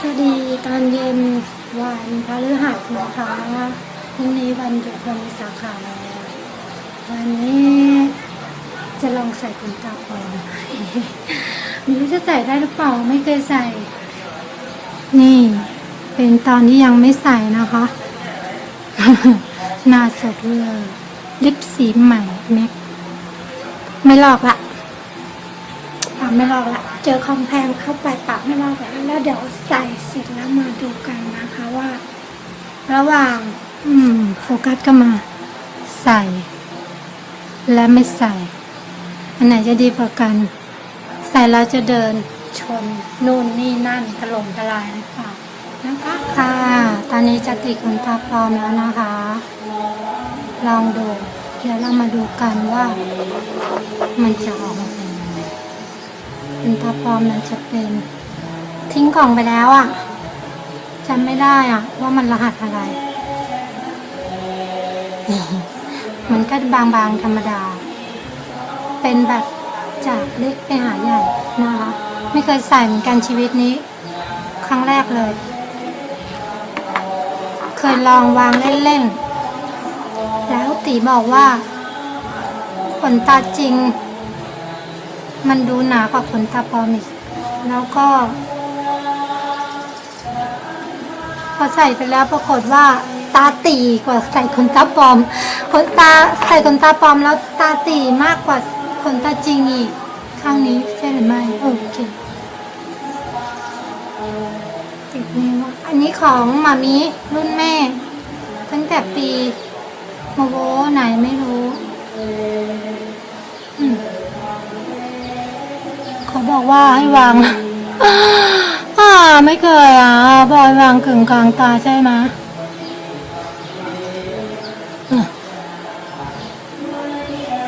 สวัสดีตอนเย็นวันพฤหัสนะคะพรุ่งนี้วันหยุดวันสาขาวันนี้จะลองใส่ขนตาปลอมไม่รู้จะใส่ได้หรือเปล่าไม่เคยใส่ นี่ เป็นตอนที่ยังไม่ใส่นะคะหน้าสดเลยลิปสีใหม่แม็กไม่ลอกละไม่ลอกละ จอคอมแพงเข้าไปปากไม่ลอกละแล้วเดี๋ยวใส่เสร็จแล้วมาดูกันนะคะว่า ระหว่าง อืม โฟกัสก็มา ใส่ และไม่ใส่ อันไหนจะดีกว่ากัน ใส่แล้วจะเดินชนนู่นนี่นั่นถล่มทลายหรือเปล่านะคะค่ะ ตอนนี้จะติดขนตาปลอมแล้วนะคะ ลองดู เดี๋ยวเรามาดูกันว่า มันจะออก เป็นตาปลอมมันจะเป็น ทิ้งกล่องไปแล้วอะ่ะจำไม่ได้อะ ว่ามันรหัสอะไร มันก็บางๆธรรมดา เป็นแบบจากเล็กไปหาใหญ่นะคะไม่เคยใส่เหมือนกันชีวิตนี้ ครั้งแรกเลย เคยลองวางเล่นๆ แล้วตีบอกว่าขนตาจริง มันดูหนากว่าขนตาปลอมอีก แล้วก็ พอใส่ไปแล้วปรากฏว่า ตาตีกว่าใส่ขนตาปลอม ขนตาใส่ขนตาปลอมแล้วตาตีมากกว่าขนตาจริงอีกข้างนี้ใช่หรือไม่โอเคติดนี้วอันนี้ของมามีรุ่นแม่ ตั้งแต่ปีโมโวไหนไม่รู้ เขาบอกว่าให้วางอ่าไม่เคยอะบอยวางกึ่งกลางตาใช่ไหม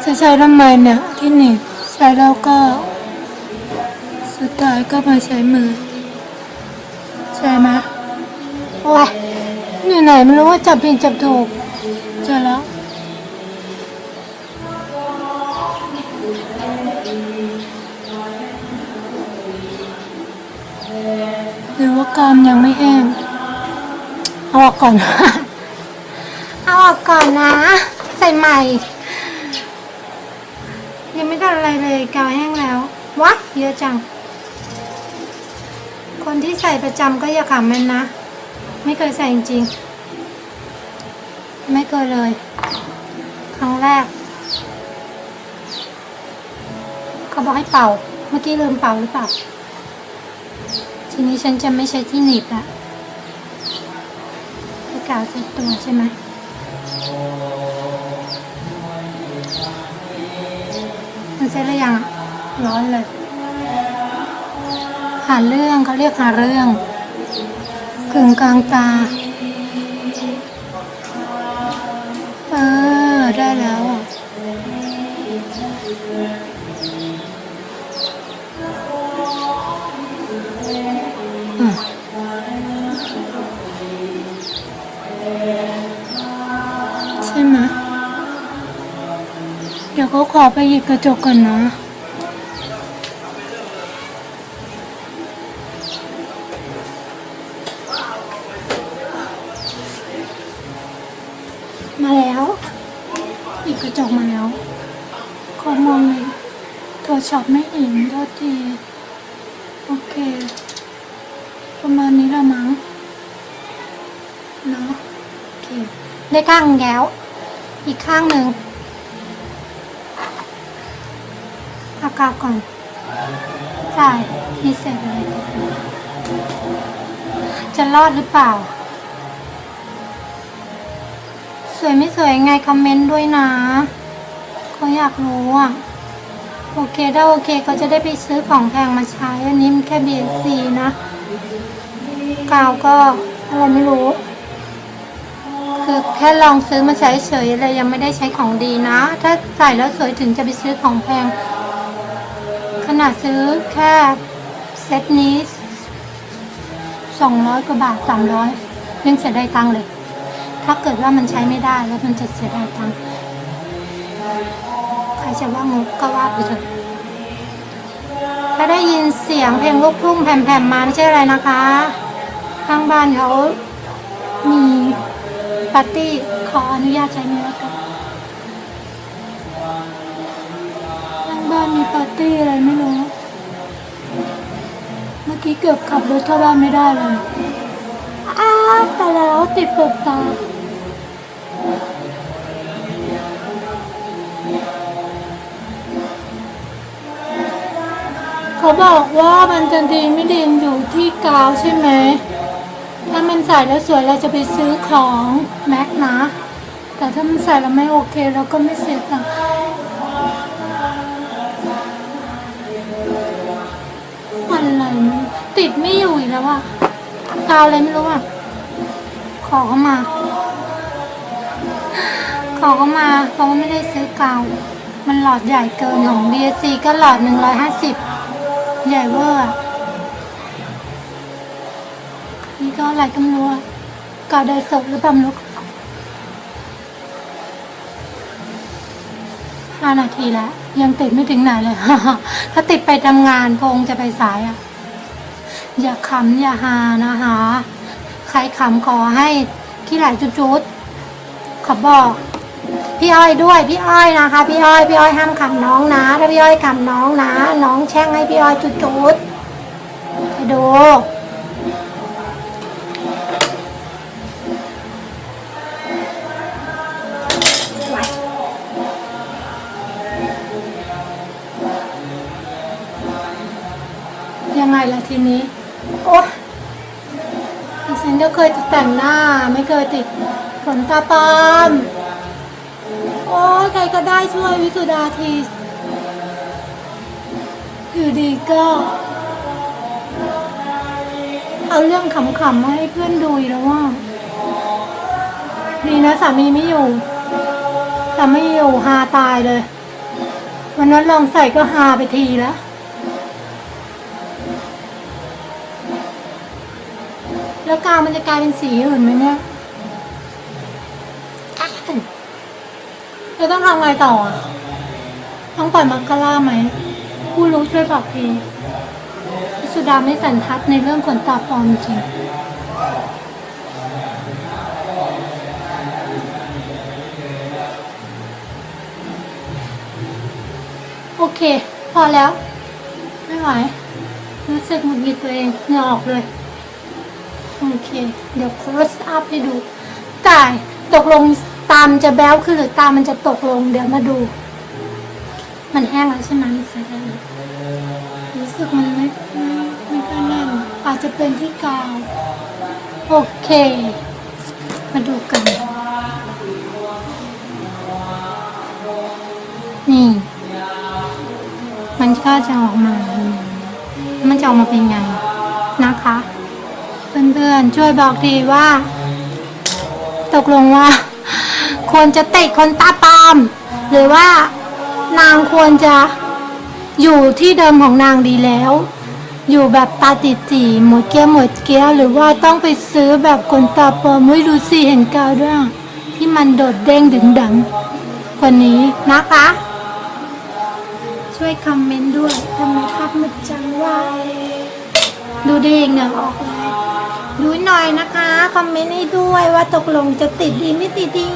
จะใช้ทำไมเนี่ยที่หนีบใช้แล้วก็ สุดท้ายก็มาใช้มือ ใช่ไหมโอ้ยอยู่ไหนไม่รู้ว่าจับผิดจับถูกเจอแล้ว กรามยังไม่แห้ง เอาออกก่อน เอาออกก่อนนะ ใส่ใหม่ ยังไม่ได้อะไรเลยกาวแห้งแล้ววะเยอะจัง คนที่ใส่ประจำก็อย่าขำมันนะ ไม่เคยใส่จริงๆ ไม่เคยเลย ครั้งแรก เขาบอกให้เป่า เมื่อกี้ลืมเป่าหรือเปล่า ทีนี้ฉันจะไม่ใช้ที่หนีบละให้กาวเซ็ตตัวใช่ไหมมันเซ็ตหรือยังร้อนเลย หาเรื่องเขาเรียกหาเรื่องกึ่งกลางตา เออ ได้แล้ว เดี๋ยวเขาขอไปหยิบกระจกก่อนนะ มาแล้วหยิบกระจกมาแล้วขอมองเลยโทรช็อปไม่เห็นโทษที โอเค ประมาณนี้ละมั้งเนาะโอเค ได้ข้างแล้ว อีกข้างหนึ่ง กาศก่อน ใช่นี่เสร็จเลยจะรอดหรือเปล่า สวยไม่สวยยังไงคอมเมนต์ด้วยนะเขาอยากรู้อะ โอเคถ้าโอเคเขาจะได้ไปซื้อของแพงมาใช้ อันนี้มันแค่ BSC นะกาวก็อะไรไม่รู้ คือแค่ลองซื้อมาใช้เฉยเลยยังไม่ได้ใช้ของดีนะ ถ้าใส่แล้วสวยถึงจะไปซื้อของแพง ขนาดซื้อแค่เซตนี้สองร้อยกว่าบาทสามร้อยยังเสียดายตังค์เลย ถ้าเกิดว่ามันใช้ไม่ได้แล้วมันจะเสียดายตังค์ใครจะว่างกก็ว่าไปเถอะถ้าได้ยินเสียงเพลงลูกทุ่งแผ่มๆมาไม่ใช่อะไรนะคะ ข้างบ้านเขามีปาร์ตี้ขออนุญาตใช้เนื้อกัน ตี้อะไรไม่รู้ เมื่อกี้เกือบขับรถเข้าบ้านไม่ได้เลยอ้าวแต่แล้วติดเปิดตาเขาบอกว่ามันจะดีไม่ดีอยู่ที่กาวใช่ไหม ถ้ามันใส่แล้วสวยเราจะไปซื้อของแม็กนะ แต่ถ้ามันใส่แล้วไม่โอเค เราก็ไม่เสียตังค์ ดไม่อยู่อีกแล้วอะกาวอะไรไม่รู้อะ ขอเข้ามา ขอเข้ามา เพราะว่าไม่ได้ซื้อกาว มันหลอดใหญ่เกินของ DSC ก็หลอด150ใหญ่เวอร์อะนี่ก็อะไรก็ไม่รู้อะกาวไดสดหรือเปล่าไม่รู้ห้านาทีแล้ว ยังติดไม่ถึงไหนเลย ถ้าติดไปทำงานคงจะไปสายอะ อย่าขำอย่าฮานะคะ ใครขำขอให้ที่ไหลจุดๆขอบอก พี่อ้อยด้วยพี่อ้อยนะคะ พี่อ้อยพี่อ้อยห้ามขำน้องนะถ้าพี่อ้อยขำน้องนะ น้องแช่งให้พี่อ้อยจุดๆไปดูยังไงล่ะทีนี้ โอ๊ยดิฉันก็เคยจะแต่งหน้า ไม่เคยติดขนตาปลอมโอ้ใครก็ได้ช่วยวิสุดาทีอยู่ดีก็ เอาเรื่องขำๆมาให้เพื่อนดูอีกแล้วว่า ดีนะสามีไม่อยู่สามีอยู่ฮาตายเลย วันนั้นลองใส่ก็ฮาไปทีแล้ว แล้วกาวมันจะกลายเป็นสีอื่นไหมเนี่ยเราต้องทำไงต่ออะ ต้องปล่อยมักกะล่าไหม ผู้รู้ช่วยบอกทีพิสุดาไม่สันทัดในเรื่องขนตาปลอมจริงโอเค พอแล้ว ไม่ไหวรู้สึกหงุดหงิดตัวเองเหงื่อออกเลย โอเค เดี๋ยว close up ให้ดูตายตกลงตามจะแบ้วคือตามมันจะตกลง เดี๋ยวมาดู มันแห้งแล้วใช่ไหมมันใส่ได้รู้สึกมันไม่ไม่ไม่ค่อยแน่นอาจจะเป็นที่กาว โอเค มาดูกัน นี่ มันก็จะออกมา มันจะออกมาเป็นไงนะคะ เพื่อนๆช่วยบอกทีว่า ตกลงว่า ควรจะติดคนตาปลอม หรือว่านางควรจะอยู่ที่เดิมของนางดีแล้ว อยู่แบบตาติจีหมดเกี้ยหมดเกี้ยหรือว่าต้องไปซื้อแบบคนตาปลอมไม่รู้สิเห็นกาวด้วยที่มันโดดเด้งดึงดังกว่านี้นะคะ ช่วยคอมเมนต์ด้วยทำไมครับมันจังว่า ดูดีเหงื่อออกเลย ดูหน่อยนะคะ คอมเมนต์ให้ด้วยว่าตกลงจะติดดีไม่ติดดี